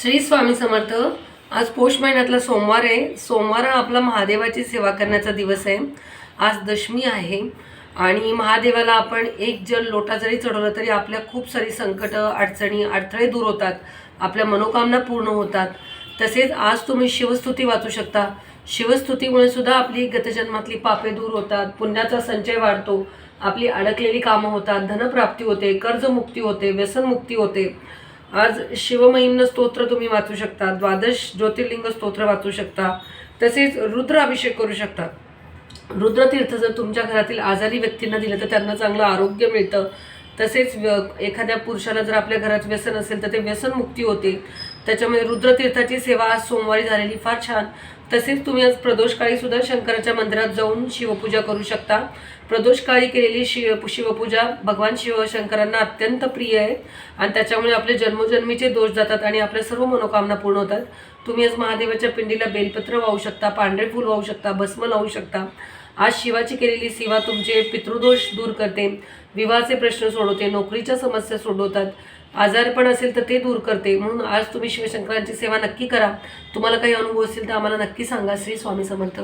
श्री स्वामी समर्थ आज पौष महिन्यातला सोमवार आहे. सोमवार हा आपला महादेवाची सेवा करण्याचा दिवस आहे. आज दशमी आहे आणि महादेवाला आपण एक जल लोटा जरी चढवलं तरी आपल्या खूप सारी संकटं अडचणी अडथळे दूर होतात. आपल्या मनोकामना पूर्ण होतात. तसेच आज तुम्ही शिवस्तुती वाचू शकता. शिवस्तुतीमुळे सुद्धा आपली गतजन्मातली पापे दूर होतात. पुण्याचा संचय वाढतो. आपली अडकलेली कामं होतात. धनप्राप्ती होते कर्जमुक्ती होते व्यसनमुक्ती होते. आज शिवमहिम्न स्तोत्र तुम्ही वाचू शकता द्वादश ज्योतिर्लिंग स्तोत्र वाचू शकता तसेच रुद्र अभिषेक करू शकता. रुद्रतीर्थ जर तुमच्या घरातील आजारी व्यक्तींना दिलं तर त्यांना चांगलं आरोग्य मिळतं. तसेच एखाद्या पुरुषाला जर आपल्या घरात व्यसन असेल तर ते व्यसनमुक्ती होते. त्याच्यामुळे रुद्रतीर्थाची सेवा आज सोमवारी झालेली फार छान. तसेच तुम्ही आज प्रदोषकाळी सुद्धा शंकराच्या मंदिरात जाऊन शिवपूजा करू शकता. प्रदोषकाळी केलेली शिव शिवपूजा भगवान शिवशंकरांना अत्यंत प्रिय आहे. आणि त्याच्यामुळे आपले जन्मोजन्मीचे दोष जातात आणि आपल्या सर्व मनोकामना पूर्ण होतात. तुम्ही आज महादेवाच्या पिंडीला बेलपत्र वाहू शकता पांढरे फूल वाहू शकता भस्म लावू शकता. आज शिवाची केलेली सेवा तुमचे पितृदोष दूर करते. विवाहाचे प्रश्न सोडवते नोकरीच्या समस्या सोडवतात. आजारपण असेल तर ते दूर करते. म्हणून आज तुम्ही शिवशंकरांची सेवा नक्की करा. तुम्हाला काही अनुभव असेल तर आम्हाला नक्की सांगा. श्री स्वामी समर्थ.